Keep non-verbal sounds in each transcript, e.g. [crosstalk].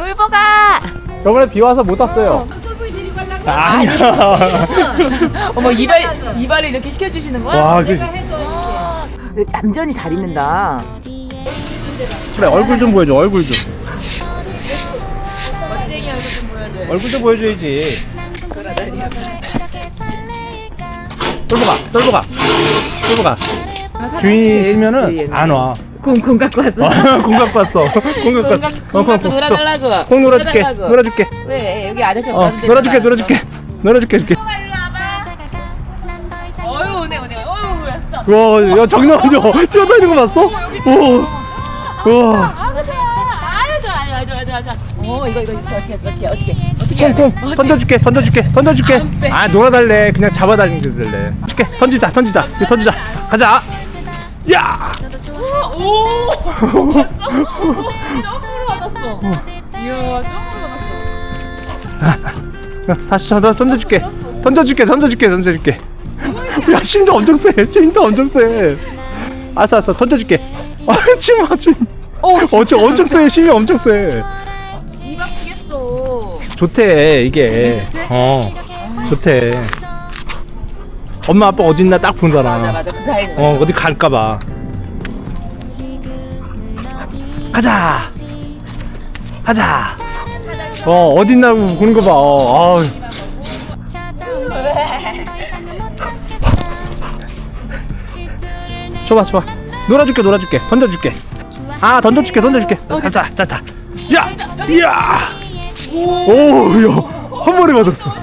똘보가 저번에 비 와서 못 왔어요. 아니야. [laughs] 어머 이발 이발을 이렇게 시켜주시는 거야? 와, 그, 어, 얌전히 잘 입는다. 그래 얼굴 좀 보여줘. 얼굴 좀. 멋쟁이 얼굴 좀 보여줘. 얼굴 좀 보여줘야지. 똘보가, 똘보가, 똘보가. 주인이 있으면은 안 와. 공 공 갖고 왔어. 어, [laughs] 공 갖고 왔어. 공 갖고 왔어. 공 갖고 놀아달라고. 공 놀아줄게. 놀아달라고. 놀아줄게. 왜 여기 아저씨 어, 없는데? 놀아줄게, 놀아줄게. 놀아줄게, 줄게. 어유 오네 오네. 어유 왔어. 와, 야, 장난 아니야. 뛰어다니는 거 봤어? 오. 우와. 아그세요. 아유 좋아 아유 좋아 좋아 좋아. 어 이거 이거 이거 어떻게 어떻게 어떻게 어떻게 콩, 콩. 던져줄게, 던져줄게, 던져줄게. 안 빼. 아, 놀아달래. 그냥 잡아다니길래. 줄게, 던지자, 던지자. 이거 던지자. 가자. 야! 오. 점프로 받았어. 이야 점프로 받았어. 야, 다시 던, 던져줄게. 던져줄게, 던져줄게, 던져줄게. 야, 힘도 엄청 세. 힘도 엄청 세. 알았어, 알았어. 던져줄게. 아, 치마, 치오 엄청, 엄청 세. 힘이 엄청 세. 입 아프겠어. 좋대, 이게. 어, 좋대. 엄마, 아빠 어딨나 딱 본잖아. 맞아 맞아 그 사이에. 어, 어디 갈까봐. 가자! 가자! 어, 어딨나고 보는 거 봐. 어, 아우. 줘봐, 줘봐. 놀아줄게, 놀아줄게. 던져줄게. 아, 던져줄게, 던져줄게. 가자, 자, 자. 야! 야! 오, 야. 한 번에 맞았어.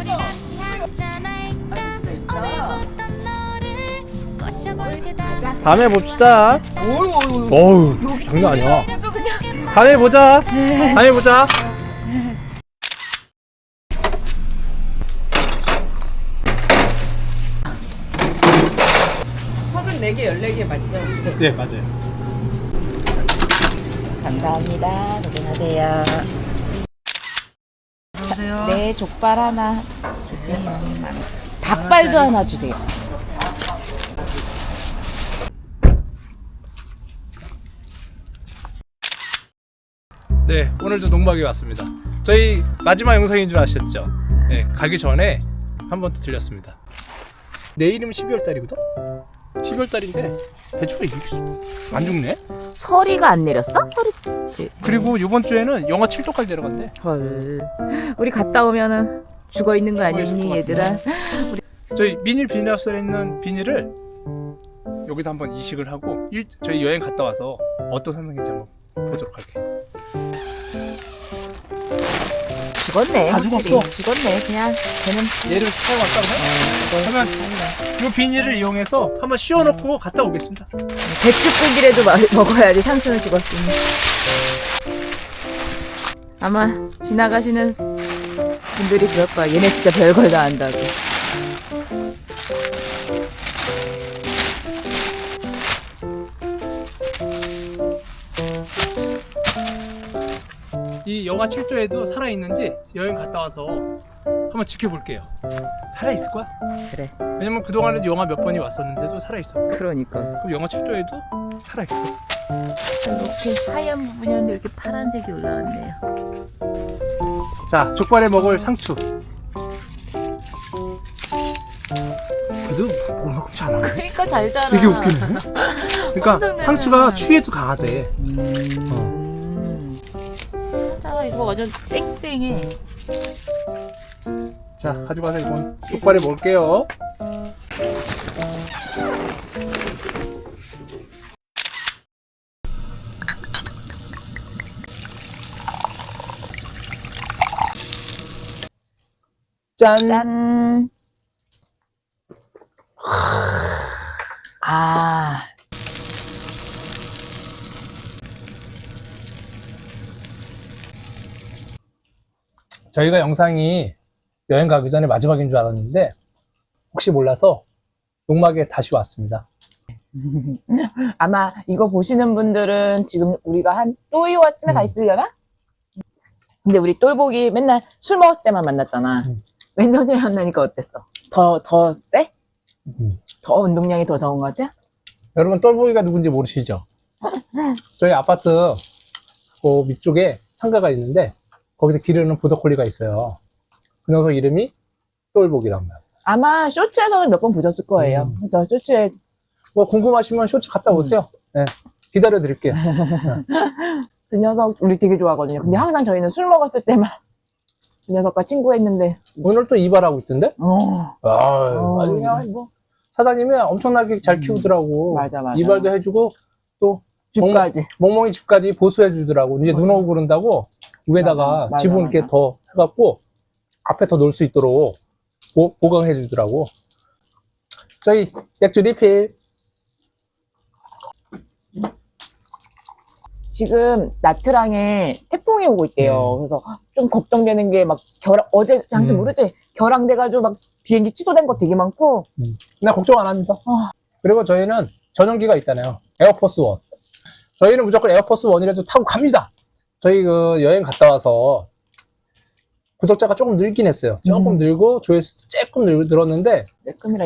다음에 봅시다. 오유 어우, 장난 아니야. 다음에 보자. 다음에 보자. 서른 네 개, 열네 개 맞죠? 네, 맞아요. 감사합니다. 고생하세요. 네, 족발 하나 주세요. 닭발도 하나 주세요. 네, 오늘도 농막에 왔습니다. 저희 마지막 영상인 줄 아셨죠? 네, 가기 전에 한 번 더 들렸습니다. 내일이면 12월 달이거든? 12월 달인데 배추가 이렇게 안 죽네? 서리가 안 내렸어? 서리. 그리고 이번 주에는 영하 7도까지 내려간대. 헐. 우리 갔다 오면은 죽어 있는 거 죽어 있을 아니니 것 얘들아? 저희 비닐 비닐하우스에 있는 비닐을 여기다 한번 이식을 하고 일, 저희 여행 갔다 와서 어떤 상황인지 한번 보도록 할게요. 죽었네. 다 확실히. 죽었어. 죽었네. 그냥 걔는 얘를 사용할까 그러면? 그러면 이 비닐을 이용해서 한번 씌워놓고 갔다 오겠습니다. 배추국이라도 마- [laughs] 먹어야지 상추는 죽었으니. 아마 지나가시는 분들이 그럴 거야. 얘네 진짜 별걸 다 한다고. 영하 7도에도 살아있는지 여행 갔다 와서 한번 지켜볼게요. 살아있을 거야? 그래. 왜냐면 그동안에 영하 몇 번이 왔었는데도 살아있어. 그러니까. 그럼 영하 7도에도 살아있어. 이렇게 하얀 부분이었는데 이렇게 파란색이 올라왔네요. 자, 족발에 먹을 상추. 그래도 얼마큼치 않아. 그러니까 잘잖아. 되게 웃기네. 그러니까. [laughs] 상추가 추위에도 강하대. 음. 이거 완전 땡땡해. 자, 가져가서 이건 족발에 먹을게요. 짠. 짠. 저희가 영상이 여행 가기 전에 마지막인 줄 알았는데 혹시 몰라서 농막에 다시 왔습니다. [laughs] 아마 이거 보시는 분들은 지금 우리가 한 또이와쯤에 가 음. 있으려나? 근데 우리 똘보기 맨날 술 먹을 때만 만났잖아. 음. 왼손이랑 만나니까 어땠어? 더, 더 세? 음. 더 운동량이 더 적은 것 같아? 여러분 똘보기가 누군지 모르시죠? [laughs] 저희 아파트 그 밑쪽에 상가가 있는데 거기서 기르는 보더콜리가 있어요. 그 녀석 이름이 똘복이란 말이에요. 아마 쇼츠에서는 몇 번 보셨을 거예요. 음. 그래서 쇼츠에 뭐 궁금하시면 쇼츠 갔다 오세요. 네. 기다려 드릴게요. [laughs] 그 녀석 우리 되게 좋아하거든요. 근데 항상 저희는 술 먹었을 때만 그 녀석과 친구했는데, 오늘 또 이발하고 있던데? 어, 아, 어, 아주 그냥 뭐 사장님이 엄청나게 잘 키우더라고. 맞아, 맞아. 이발도 해주고 또 집까지. 멍멍이 집까지 보수해 주더라고. 이제 눈 오고 그런다고 위에다가 맞아, 지붕 맞아. 이렇게 더 해갖고 앞에 더 놓을 수 있도록 보, 보강해 주더라고. 저희 맥주 리필. 지금 나트랑에 태풍이 오고 있대요. 음. 그래서 좀 걱정되는 게 막 결, 어제, 당신 음. 모르지? 결항돼가지고 막 비행기 취소된 거 되게 많고, 나 걱정 안 합니다. 아. 그리고 저희는 전용기가 있잖아요. 에어포스 원. 저희는 무조건 에어포스 원이라도 타고 갑니다. 저희 그 여행 갔다 와서 구독자가 조금 늘긴 했어요. 조금 음. 늘고 조회수 조금 늘, 늘었는데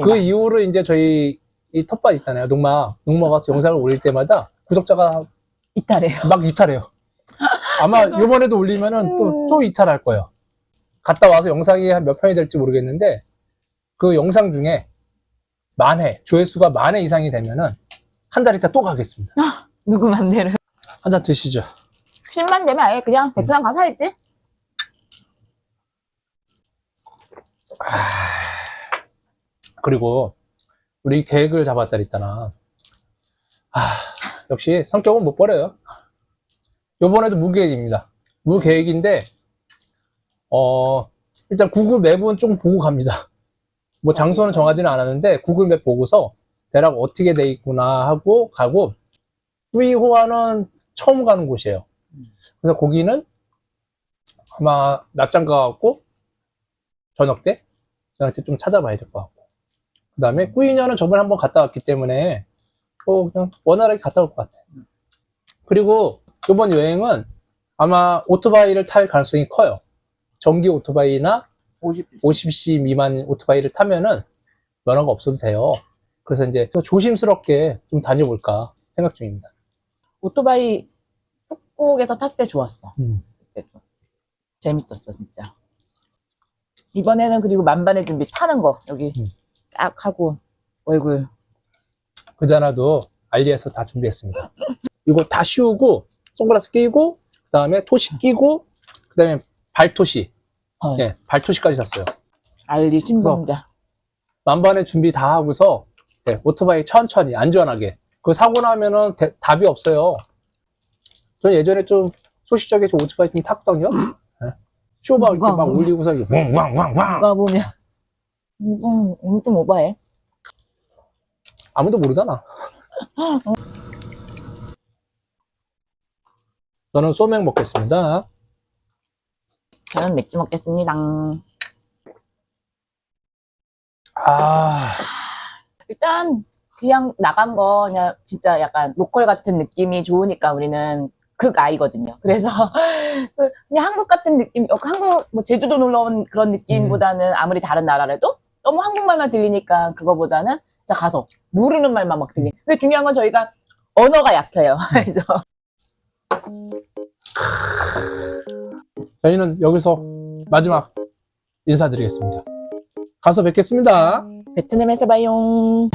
그 이거. 이후로 이제 저희 이 텃밭 있잖아요. 농마. 농마 가서 영상을 올릴 때마다 구독자가 이탈해요. [laughs] 막 이탈해요. 아마 [laughs] 이번에도 올리면은 또, 음. 또 이탈할 거예요. 갔다 와서 영상이 한 몇 편이 될지 모르겠는데 그 영상 중에 만회, 조회수가 만회 이상이 되면은 한 달 있다 또 가겠습니다. [laughs] 누구 맘대로. 한 잔 드시죠. 10만 되면 아예 그냥 베트남 가서 할 때? 그리고 우리 계획을 잡았다 했잖아. 아, 역시 성격은 못 버려요. 요번에도 무계획입니다. 무계획인데, 어, 일단 구글 맵은 좀 보고 갑니다. 뭐 장소는 정하지는 않았는데, 구글 맵 보고서 대략 어떻게 돼 있구나 하고 가고, 후이호아는 처음 가는 곳이에요. 그래서 거기는 아마 낮잠 가갖고, 저녁 때? 저녁 때 좀 찾아봐야 될 것 같고. 그 다음에 꾸이녀는 저번에 한번 갔다 왔기 때문에 뭐 그냥 원활하게 갔다 올 것 같아요. 그리고 이번 여행은 아마 오토바이를 탈 가능성이 커요. 전기 오토바이나 50. 50cc 미만 오토바이를 타면은 면허가 없어도 돼요. 그래서 이제 더 조심스럽게 좀 다녀볼까 생각 중입니다. 오토바이 북곡에서 탔을 때 좋았어. 음. 그때도. 재밌었어, 진짜. 이번에는 그리고 만반의 준비 타는 거. 여기 음. 쫙 하고, 얼굴. 그자나도 알리에서 다 준비했습니다. 이거 다 씌우고 선글라스 끼고 그 다음에 토시 끼고 그 다음에 발토시 어. 네, 발토시까지 샀어요. 알리 심성자. 만반의 준비 다 하고서 네, 오토바이 천천히 안전하게 그 사고 나면은 대- 답이 없어요. 전 예전에 좀 소시적에 좀좀 탔거든요. 네. 쇼바 이렇게 누가, 막 누가? 올리고서 이렇게 왕왕왕왕 누가 보면. 음, 음, 좀 오버해. 아무도 모르잖아. 저는 소맥 먹겠습니다. 저는 맥주 먹겠습니다. 아, 일단 그냥 나간 거 그냥 진짜 약간 로컬 같은 느낌이 좋으니까 우리는 극 아이거든요. 그래서 [laughs] 그 그냥 한국 같은 느낌, 어, 한국 뭐 제주도 놀러 온 그런 느낌보다는 아무리 다른 나라라도 너무 한국말만 들리니까 그거보다는 진짜 가서 모르는 말만 막 들리. 근데 중요한 건 저희가 언어가 약해요. [laughs] 그래서 저희는 여기서 마지막 인사드리겠습니다. 가서 뵙겠습니다. 베트남에서 봐요.